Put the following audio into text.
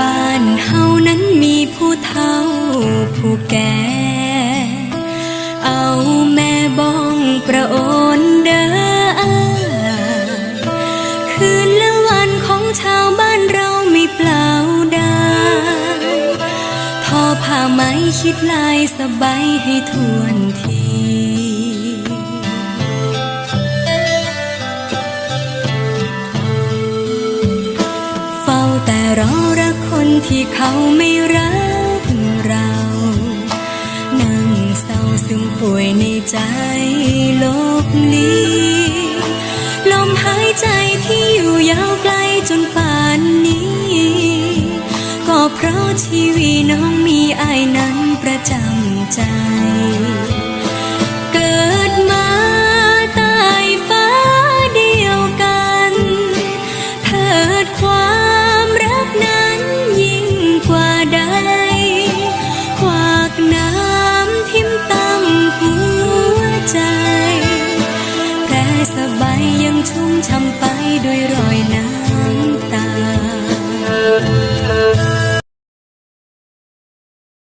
บ้านเฮานั้นมีผู้เฒ่าผู้แก่ เอาแม่บ้องประโอนเด้อคืนและวันของชาวบ้านเราไม่เปล่าดายทอผ้าไหมคิดลายสบายให้ทวนที ฝ้าแต่รอรักคนที่เขาไม่รักเรา นั่งเศร้าซึ่งป่วยในใจลบลีลมหายใจที่อยู่ยาวไกลจนป่านนี้ ก็เพราะชีวีน้องมีอายนั้นประจำใจ